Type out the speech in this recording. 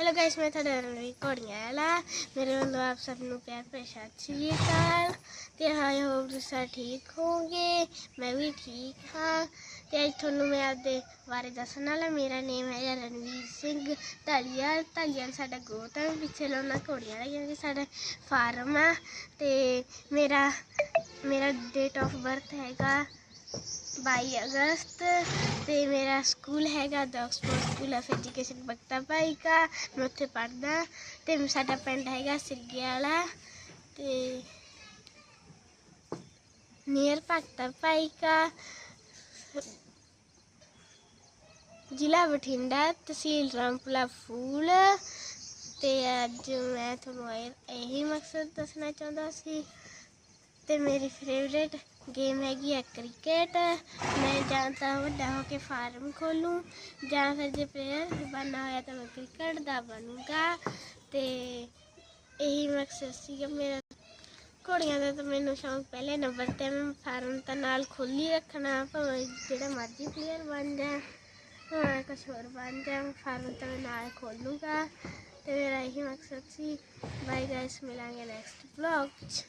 hello guys ਮੈਂ ਤੁਹਾਡਾ ਰਣਵੀਰ ਘੋੜੀਆਂ ਵਾਲਾ ਮੇਰੇ ਵੱਲੋਂ ਆਪ ਸਭ ਨੂੰ ਪਿਆਰ ਭਰੀ ਸਤਿ ਸ਼੍ਰੀ ਅਕਾਲ ਤੇ ਆਈ ਹੋਪ ਤੁਸੀਂ ਸਾਰੇ ਠੀਕ ਹੋਗੇ ਮੈਂ ਵੀ ਠੀਕ ਹਾਂ ਤੇ ਅੱਜ ਤੁਹਾਨੂੰ ਮੈਂ ਆਪਦੇ ਬਾਰੇ ਦੱਸਣ ਵਾਲਾ ਮੇਰਾ ਨੇਮ ਹੈ ਰਣਵੀਰ ਸਿੰਘ ਢਾਲੀਵਾਲ ਢਾਲੀਵਾਲ ਸਾਡਾ ਗੋਤ ਹੈ ਪਿੱਛੇ ਲਾਉਣਾ ਘੋੜੀਆਂ ਵਾਲਾ ਕਿਉਂਕਿ ਸਾਡਾ ਫਾਰਮ ਆ ਤੇ ਮੇਰਾ ਮੇਰਾ ਡੇਟ ਆਫ ਬਰਥ ਹੈਗਾ 22 ਅਗਸਤ ਤੇ ਮੇਰਾ ਸਕੂਲ ਹੈਗਾ the Oxford school of education ਬਖਤਾ ਭਾਈ ਕਾ ਮੈਂ ਉੱਥੇ ਪੜ੍ਹਦਾ ਤੇ ਸਾਡਾ ਪਿੰਡ ਹੈਗਾ ਸਿਰਗੇ ਵਾਲਾ ਤੇ ਨੀਅਰ ਭਗਤਾ ਭਾਈ ਕਾ ਜ਼ਿਲ੍ਹਾ ਬਠਿੰਡਾ ਤਹਿਸੀਲ ਰਾਮਪੁਰਾ ਫੂਲ ਤੇ ਅੱਜ ਮੈਂ ਤੁਹਾਨੂੰ ਇਹ- ਇਹੀ ਮਕਸਦ ਦੱਸਣਾ ਚਾਹੁੰਦਾ ਸੀ ਤੇ ਮੇਰੀ ਫੇਵਰੇਟ ਗੇਮ ਹੈਗੀ ਹੈ ਕ੍ਰਿਕਟ ਮੈਂ ਜਾਂ ਤਾਂ ਵੱਡਾ ਹੋ ਕੇ ਫਾਰਮ ਖੋਲੂੰ ਜਾਂ ਫਿਰ ਜੇ ਪਲੇਅਰ ਬਣਨਾ ਹੋਇਆ ਤਾਂ ਮੈਂ ਕ੍ਰਿਕਟ ਦਾ ਬਣੂੰਗਾ ਤੇ ਇਹੀ ਮਕਸਦ ਸੀਗਾ ਮੇਰਾ ਘੋੜੀਆਂ ਦਾ ਤਾਂ ਮੈਨੂੰ ਸ਼ੌਂਕ ਪਹਿਲੇ ਨੰਬਰ ਤੇ ਮੈਂ ਫਾਰਮ ਤਾਂ ਨਾਲ ਖੋਲੀ ਰੱਖਣਾ ਭਾਵੇਂ ਜਿਹੜਾ ਮਰਜ਼ੀ ਪਲੇਅਰ ਬਣ ਜਾ ਭਾਵੇਂ ਕੁਛ ਹੋਰ ਬਣ ਜਾ ਫਾਰਮ ਤਾਂ ਮੈਂ ਨਾਲ ਖੋਲੂੰਗਾ ਤੇ ਮੇਰਾ ਇਹੀ ਮਕਸਦ ਸੀ ਬਾਈ ਗਾਇਸ ਮਿਲਾਂਗੇ ਨੈਕਸਟ ਵਲੌਗ 'ਚ